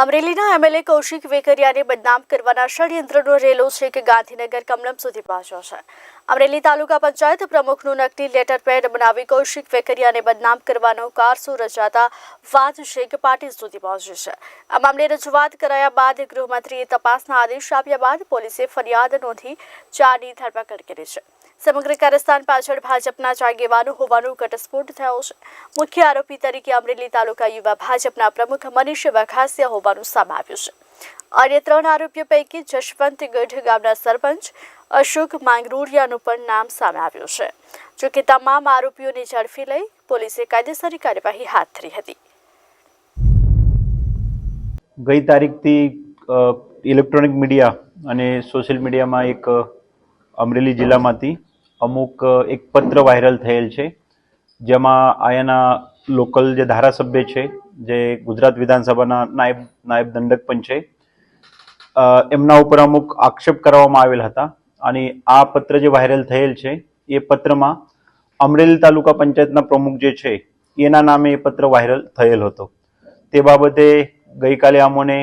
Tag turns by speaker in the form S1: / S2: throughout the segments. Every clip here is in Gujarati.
S1: અમરેલીના એમએલએ કૌશિક વેકરિયાને બદનામ કરવાના ષડયંત્રનો રેલો છે કે ગાંધીનગર કમલમ સુધી પહોંચ્યો છે. અમરેલી તાલુકા પંચાયત પ્રમુખનું નકલી લેટર પેડ બનાવી કૌશિક વેકરિયાને બદનામ કરવાનો કારસો રચાતા વાત છે કે પાટીલ સુધી પહોંચી છે. આ મામલે રજૂઆત કરાયા બાદ ગૃહમંત્રીએ તપાસના આદેશ આપ્યા બાદ પોલીસે ફરિયાદ નોંધી ચારની ધરપકડ કરી છે. સમગ્ર કારસ્તાન પાછળ ભાજપના જ આગેવાનો હોવાનો ઘટસ્ફોટ થયો છે. મુખ્ય આરોપી તરીકે અમરેલી તાલુકા યુવા ભાજપના પ્રમુખ મનીષ વઘાસિયા હોવાનું સામે આવ્યું છે. અન્ય ત્રણ આરોપીઓ પૈકી જશવંત ગઢ ગામના સરપંચ અશોક માંગરોડિયાનું પણ નામ સામે આવ્યું છે. જોકે તમામ આરોપીઓને ઝડપી લઈ પોલીસે કાયદેસરની કાર્યવાહી હાથ ધરી હતી.
S2: ગઈ તારીખથી ઇલેક્ટ્રોનિક મીડિયા અને સોશિયલ મીડિયામાં એક અમરેલી જિલ્લામાંથી અમુક એક પત્ર વાયરલ થયેલ છે, જેમાં આયાના લોકલ જે ધારાસભ્ય છે, જે ગુજરાત વિધાનસભાના નાયબ નાયબ દંડક પણ છે એમના ઉપર અમુક આક્ષેપ કરવામાં આવેલ હતા. અને આ પત્ર જે વાયરલ થયેલ છે, એ પત્રમાં અમરેલી તાલુકા પંચાયતના પ્રમુખ જે છે, એના નામે એ પત્ર વાયરલ થયેલ હતો. તે બાબતે ગઈકાલે અમોને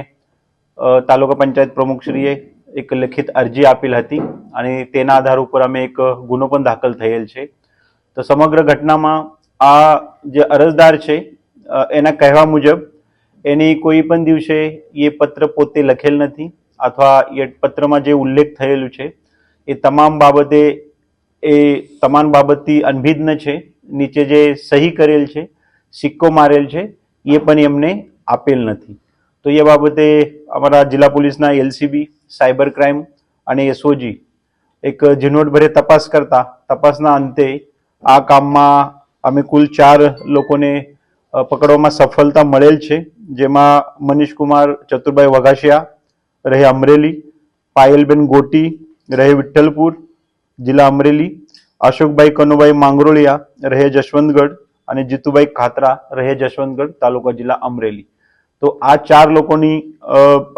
S2: તાલુકા પંચાયત પ્રમુખશ્રીએ એક લેખિત અરજી આપેલ હતી અને તેના આધાર ઉપર અમે એક ગુનો પણ દાખલ થયેલ છે. તો સમગ્ર ઘટનામાં આ જે અરજદાર છે એના કહેવા મુજબ એની કોઈ પણ દિવસે એ પત્ર પોતે લખેલ નથી અથવા એ પત્રમાં જે ઉલ્લેખ થયેલું છે, એ તમામ બાબતે એ તમામ બાબતથી અનભિજ્ઞ છે, નીચે જે સહી કરેલ છે, સિક્કો મારેલ છે, એ પણ એમને આપેલ નથી. તો એ બાબતે અમારા જિલ્લા પોલીસના એલસીબી, સાયબર ક્રાઇમ અને એસઓજી એક ઝીણવટભરે તપાસ કરતા, તપાસના અંતે આ કામમાં અમે કુલ ચાર લોકોને પકડવામાં સફળતા મળેલ છે. જેમાં મનીષકુમાર ચતુરભાઈ વઘાસિયા, રહે અમરેલી, પાયલબેન ગોટી, રહે વિઠ્ઠલપુર, જિલ્લા અમરેલી, અશોકભાઈ કનુભાઈ માંગરોળિયા, રહે જશવંતગઢ અને જીતુભાઈ ખાતરા, રહે જશવંતગઢ તાલુકા જિલ્લા અમરેલી. તો આ ચાર લોકોની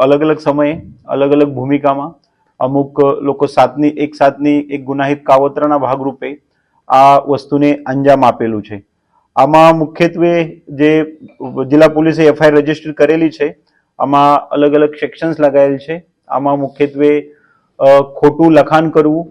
S2: અલગ અલગ સમયે, અલગ અલગ ભૂમિકામાં અમુક લોકો સાતની, એક સાતની, એક ગુનાહિત કાવતરાના ભાગરૂપે આ વસ્તુને અંજામ આપેલું છે. આમાં મુખ્યત્વે જે જિલ્લા પોલીસે એફઆઈઆર રજિસ્ટર કરેલી છે, આમાં અલગ અલગ સેક્શન્સ લગાવેલ છે. આમાં મુખ્યત્વે ખોટું લખાણ કરવું